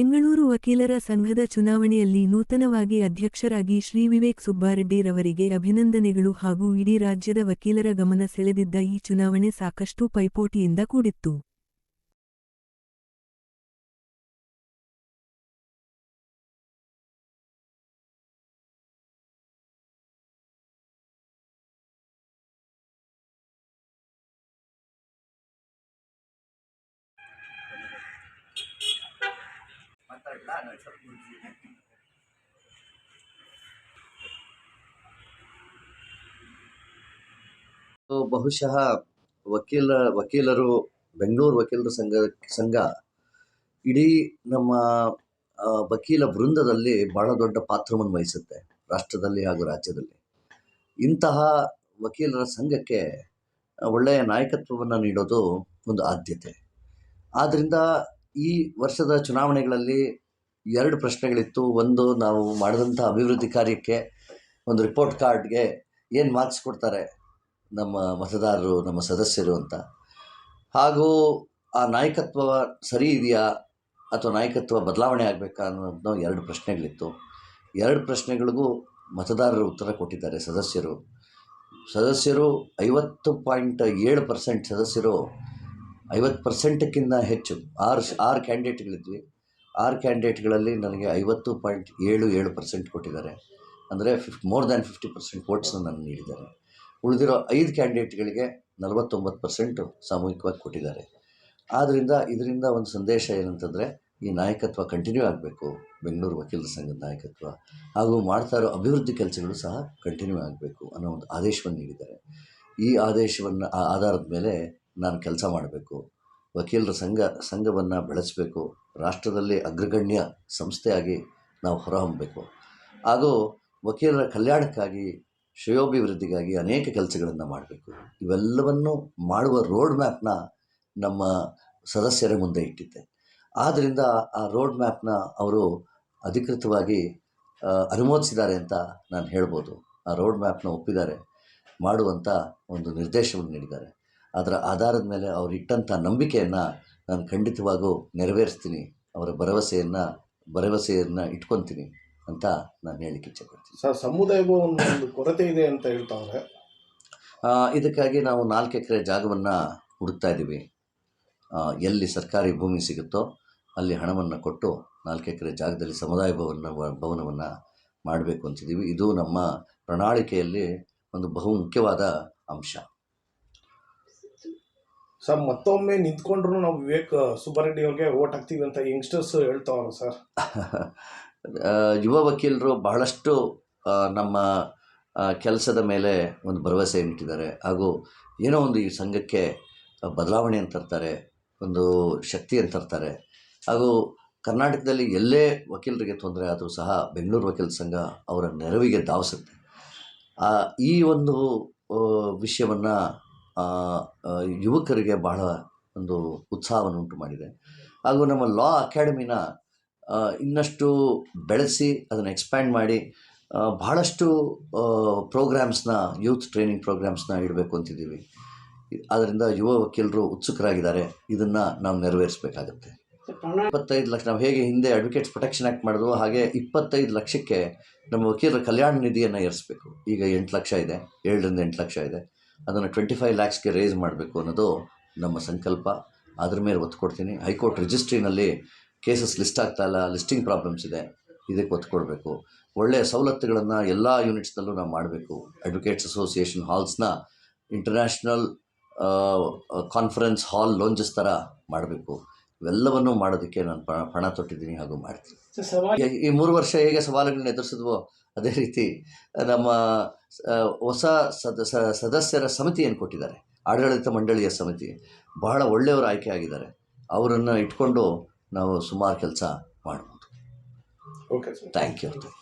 ಬೆಂಗಳೂರು ವಕೀಲರ ಸಂಘದ ಚುನಾವಣೆಯಲ್ಲಿ ನೂತನವಾಗಿ ಅಧ್ಯಕ್ಷರಾಗಿ ಶ್ರೀ ವಿವೇಕ್ ಸುಬ್ಬಾರೆಡ್ಡಿರವರಿಗೆ ಅಭಿನಂದನೆಗಳು ಹಾಗೂ ಇಡೀ ರಾಜ್ಯದ ವಕೀಲರ ಗಮನ ಸೆಳೆದಿದ್ದ ಈ ಚುನಾವಣೆ ಸಾಕಷ್ಟು ಪೈಪೋಟಿಯಿಂದ ಕೂಡಿತ್ತು. ಬಹುಶಃ ವಕೀಲ, ವಕೀಲರು, ಬೆಂಗಳೂರು ವಕೀಲರ ಸಂಘ ಸಂಘ ಇಡೀ ನಮ್ಮ ವಕೀಲ ವೃಂದದಲ್ಲಿ ಬಹಳ ದೊಡ್ಡ ಪಾತ್ರವನ್ನು ವಹಿಸುತ್ತೆ, ರಾಷ್ಟ್ರದಲ್ಲಿ ಹಾಗೂ ರಾಜ್ಯದಲ್ಲಿ. ಇಂತಹ ವಕೀಲರ ಸಂಘಕ್ಕೆ ಒಳ್ಳೆಯ ನಾಯಕತ್ವವನ್ನು ನೀಡೋದು ಒಂದು ಆದ್ಯತೆ. ಆದ್ದರಿಂದ ಈ ವರ್ಷದ ಚುನಾವಣೆಗಳಲ್ಲಿ ಎರಡು ಪ್ರಶ್ನೆಗಳಿತ್ತು. ಒಂದು, ನಾವು ಮಾಡಿದಂಥ ಅಭಿವೃದ್ಧಿ ಕಾರ್ಯಕ್ಕೆ ಒಂದು ರಿಪೋರ್ಟ್ ಕಾರ್ಡ್ಗೆ ಏನು ಮಾರ್ಕ್ಸ್ ಕೊಡ್ತಾರೆ ನಮ್ಮ ಮತದಾರರು, ನಮ್ಮ ಸದಸ್ಯರು ಅಂತ. ಹಾಗೂ ಆ ನಾಯಕತ್ವ ಸರಿ ಇದೆಯಾ ಅಥವಾ ನಾಯಕತ್ವ ಬದಲಾವಣೆ ಆಗಬೇಕಾ ಅನ್ನೋದನ್ನ ಎರಡು ಪ್ರಶ್ನೆಗಳಿತ್ತು. ಎರಡು ಪ್ರಶ್ನೆಗಳಿಗೂ ಮತದಾರರು ಉತ್ತರ ಕೊಟ್ಟಿದ್ದಾರೆ ಸದಸ್ಯರು. ಸದಸ್ಯರು ಐವತ್ತು ಪಾಯಿಂಟ್ ಏಳು ಪರ್ಸೆಂಟ್ ಸದಸ್ಯರು ಐವತ್ತು ಪರ್ಸೆಂಟಕ್ಕಿಂತ ಹೆಚ್ಚು. ಆರು ಆರು ಕ್ಯಾಂಡಿಡೇಟ್ಗಳಿದ್ವಿ ಆರು ಕ್ಯಾಂಡಿಡೇಟ್ಗಳಲ್ಲಿ ನನಗೆ ಐವತ್ತು ಪಾಯಿಂಟ್ ಏಳು ಏಳು ಪರ್ಸೆಂಟ್ ಕೊಟ್ಟಿದ್ದಾರೆ. ಅಂದರೆ fifty more than fifty percent ವೋಟ್ಸ್ನ ನನಗೆ ನೀಡಿದ್ದಾರೆ. ಉಳಿದಿರೋ ಐದು ಕ್ಯಾಂಡಿಡೇಟ್ಗಳಿಗೆ ನಲವತ್ತೊಂಬತ್ತು ಪರ್ಸೆಂಟು ಸಾಮೂಹಿಕವಾಗಿ ಕೊಟ್ಟಿದ್ದಾರೆ. ಆದ್ದರಿಂದ ಇದರಿಂದ ಒಂದು ಸಂದೇಶ ಏನಂತಂದರೆ, ಈ ನಾಯಕತ್ವ ಕಂಟಿನ್ಯೂ ಆಗಬೇಕು. ಬೆಂಗಳೂರು ವಕೀಲರ ಸಂಘದ ನಾಯಕತ್ವ ಹಾಗೂ ಮಾಡ್ತಾ ಇರೋ ಅಭಿವೃದ್ಧಿ ಕೆಲಸಗಳು ಸಹ ಕಂಟಿನ್ಯೂ ಆಗಬೇಕು ಅನ್ನೋ ಒಂದು ಆದೇಶವನ್ನು ನೀಡಿದ್ದಾರೆ. ಈ ಆದೇಶವನ್ನು, ಆ ಆಧಾರದ ಮೇಲೆ ನಾನು ಕೆಲಸ ಮಾಡಬೇಕು. ವಕೀಲರ ಸಂಘ, ಸಂಘವನ್ನು ಬೆಳೆಸಬೇಕು. ರಾಷ್ಟ್ರದಲ್ಲಿ ಅಗ್ರಗಣ್ಯ ಸಂಸ್ಥೆಯಾಗಿ ನಾವು ಹೊರಹೊಮ್ಮಬೇಕು ಹಾಗೂ ವಕೀಲರ ಕಲ್ಯಾಣಕ್ಕಾಗಿ, ಶ್ರೇಯೋಭಿವೃದ್ಧಿಗಾಗಿ ಅನೇಕ ಕೆಲಸಗಳನ್ನು ಮಾಡಬೇಕು. ಇವೆಲ್ಲವನ್ನು ಮಾಡುವ ರೋಡ್ ಮ್ಯಾಪ್ನ ನಮ್ಮ ಸದಸ್ಯರ ಮುಂದೆ ಇಟ್ಟಿದ್ದೆ. ಆದ್ದರಿಂದ ಆ ರೋಡ್ ಮ್ಯಾಪ್ನ ಅವರು ಅಧಿಕೃತವಾಗಿ ಅನುಮೋದಿಸಿದ್ದಾರೆ ಅಂತ ನಾನು ಹೇಳ್ಬೋದು. ಆ ರೋಡ್ ಮ್ಯಾಪ್ನ ಒಪ್ಪಿದ್ದಾರೆ. ಮಾಡುವಂಥ ಒಂದು ನಿರ್ದೇಶವನ್ನು ನೀಡಿದ್ದಾರೆ. ಅದರ ಆಧಾರದ ಮೇಲೆ ಅವರು ಇಟ್ಟಂಥ ನಂಬಿಕೆಯನ್ನು ನಾನು ಖಂಡಿತವಾಗೂ ನೆರವೇರಿಸ್ತೀನಿ ಅವರ ಭರವಸೆಯನ್ನು ಭರವಸೆಯನ್ನು ಇಟ್ಕೊತೀನಿ ಅಂತ ನಾನು ಹೇಳಲಿಕ್ಕೆ ಇಚ್ಛೆಪಡ್ತೀನಿ. ಸರ್ ಸಮುದಾಯವು ಒಂದು ಕೊರತೆ ಇದೆ ಅಂತ ಹೇಳ್ತಾವ್ರೆ. ಇದಕ್ಕಾಗಿ ನಾವು ನಾಲ್ಕು ಎಕರೆ ಜಾಗವನ್ನು ಹುಡುಕ್ತಾ ಇದ್ದೀವಿ. ಎಲ್ಲಿ ಸರ್ಕಾರಿ ಭೂಮಿ ಸಿಗುತ್ತೋ ಅಲ್ಲಿ ಹಣವನ್ನು ಕೊಟ್ಟು ನಾಲ್ಕು ಎಕರೆ ಜಾಗದಲ್ಲಿ ಸಮುದಾಯ ಭವನ ಭವನವನ್ನು ಮಾಡಬೇಕು ಅಂತಿದ್ದೀವಿ. ಇದು ನಮ್ಮ ಪ್ರಣಾಳಿಕೆಯಲ್ಲಿ ಒಂದು ಬಹು ಮುಖ್ಯವಾದ ಅಂಶ. ಸರ್ ಮತ್ತೊಮ್ಮೆ ನಿಂತ್ಕೊಂಡ್ರು ನಾವು ವಿವೇಕ್ ಸುಬ್ಬಾರೆಡ್ಡಿ ಅವ್ರಿಗೆ ಓಟ್ ಹಾಕ್ತೀವಿ ಅಂತ ಯಂಗ್ಸ್ಟರ್ಸ್ ಹೇಳ್ತಾವಲ್ಲ ಸರ್. ಯುವ ವಕೀಲರು ಬಹಳಷ್ಟು ನಮ್ಮ ಕೆಲಸದ ಮೇಲೆ ಒಂದು ಭರವಸೆಯನ್ನು ಇಟ್ಟಿದ್ದಾರೆ. ಹಾಗೂ ಏನೋ ಒಂದು ಈ ಸಂಘಕ್ಕೆ ಬದಲಾವಣೆಯನ್ನು ತರ್ತಾರೆ ಒಂದು ಶಕ್ತಿಯನ್ನು ತರ್ತಾರೆ. ಹಾಗೂ ಕರ್ನಾಟಕದಲ್ಲಿ ಎಲ್ಲೇ ವಕೀಲರಿಗೆ ತೊಂದರೆ ಆದರೂ ಸಹ ಬೆಂಗಳೂರು ವಕೀಲ ಸಂಘ ಅವರ ನೆರವಿಗೆ ಧಾವಿಸುತ್ತೆ. ಆ, ಈ ಒಂದು ವಿಷಯವನ್ನು ಯುವಕರಿಗೆ ಬಹಳ ಒಂದು ಉತ್ಸಾಹವನ್ನು ಉಂಟು ಮಾಡಿದೆ. ಹಾಗೂ ನಮ್ಮ ಲಾ ಅಕಾಡೆಮಿನ ಇನ್ನಷ್ಟು ಬೆಳೆಸಿ ಅದನ್ನು ಎಕ್ಸ್ಪ್ಯಾಂಡ್ ಮಾಡಿ ಬಹಳಷ್ಟು ಪ್ರೋಗ್ರಾಮ್ಸ್ನ, ಯೂತ್ ಟ್ರೈನಿಂಗ್ ಪ್ರೋಗ್ರಾಮ್ಸ್ನ ಇಡಬೇಕು ಅಂತಿದ್ದೀವಿ. ಆದ್ದರಿಂದ ಯುವ ವಕೀಲರು ಉತ್ಸುಕರಾಗಿದ್ದಾರೆ. ಇದನ್ನು ನಾವು ನೆರವೇರಿಸಬೇಕಾಗುತ್ತೆ. ಇಪ್ಪತ್ತೈದು ಲಕ್ಷ, ನಾವು ಹೇಗೆ ಹಿಂದೆ ಅಡ್ವೊಕೇಟ್ಸ್ ಪ್ರೊಟೆಕ್ಷನ್ ಆ್ಯಕ್ಟ್ ಮಾಡಿದ್ವೋ ಹಾಗೆ ಇಪ್ಪತ್ತೈದು ಲಕ್ಷಕ್ಕೆ ನಮ್ಮ ವಕೀಲರ ಕಲ್ಯಾಣ ನಿಧಿಯನ್ನು ಏರಿಸಬೇಕು. ಈಗ ಎಂಟು ಲಕ್ಷ ಇದೆ, ಏಳರಿಂದ ಎಂಟು ಲಕ್ಷ ಇದೆ. ಅದನ್ನು ಟ್ವೆಂಟಿ ಫೈವ್ ಲ್ಯಾಕ್ಸ್ಗೆ ರೇಸ್ ಮಾಡಬೇಕು ಅನ್ನೋದು ನಮ್ಮ ಸಂಕಲ್ಪ. ಅದ್ರ ಮೇಲೆ ಒತ್ತು ಕೊಡ್ತೀನಿ. ಹೈಕೋರ್ಟ್ ರಿಜಿಸ್ಟ್ರಿನಲ್ಲಿ ಕೇಸಸ್ ಲಿಸ್ಟ್ ಆಗ್ತಾಯಿಲ್ಲ ಲಿಸ್ಟಿಂಗ್ ಪ್ರಾಬ್ಲಮ್ಸ್ ಇದೆ, ಇದಕ್ಕೆ ಒತ್ತು ಕೊಡಬೇಕು. ಒಳ್ಳೆಯ ಸವಲತ್ತುಗಳನ್ನು ಎಲ್ಲ ಯೂನಿಟ್ಸ್ನಲ್ಲೂ ನಾವು ಮಾಡಬೇಕು. ಅಡ್ವೊಕೇಟ್ಸ್ ಅಸೋಸಿಯೇಷನ್ ಹಾಲ್ಸ್ನ ಇಂಟರ್ನ್ಯಾಷನಲ್ ಕಾನ್ಫರೆನ್ಸ್ ಹಾಲ್ ಲೋಂಜಸ್ ಥರ ಮಾಡಬೇಕು. ಇವೆಲ್ಲವನ್ನೂ ಮಾಡೋದಕ್ಕೆ ನಾನು ಪಣ ಪಣ ತೊಟ್ಟಿದ್ದೀನಿ ಹಾಗೂ ಮಾಡ್ತೀನಿ. ಈ- ಮೂರು ವರ್ಷ ಹೇಗೆ ಸವಾಲುಗಳನ್ನ ಎದುರಿಸಿದ್ವೋ ಅದೇ ರೀತಿ ನಮ್ಮ ಹೊಸ ಸದ ಸದಸ್ಯರ ಸಮಿತಿಯನ್ನು ಕೊಟ್ಟಿದ್ದಾರೆ. ಆಡಳಿತ ಮಂಡಳಿಯ ಸಮಿತಿ. ಬಹಳ ಒಳ್ಳೆಯವರು ಆಯ್ಕೆ ಆಗಿದ್ದಾರೆ. ಅವರನ್ನು ಇಟ್ಕೊಂಡು ನಾವು ಸುಮಾರು ಕೆಲಸ ಮಾಡ್ಬೋದು. Okay thank you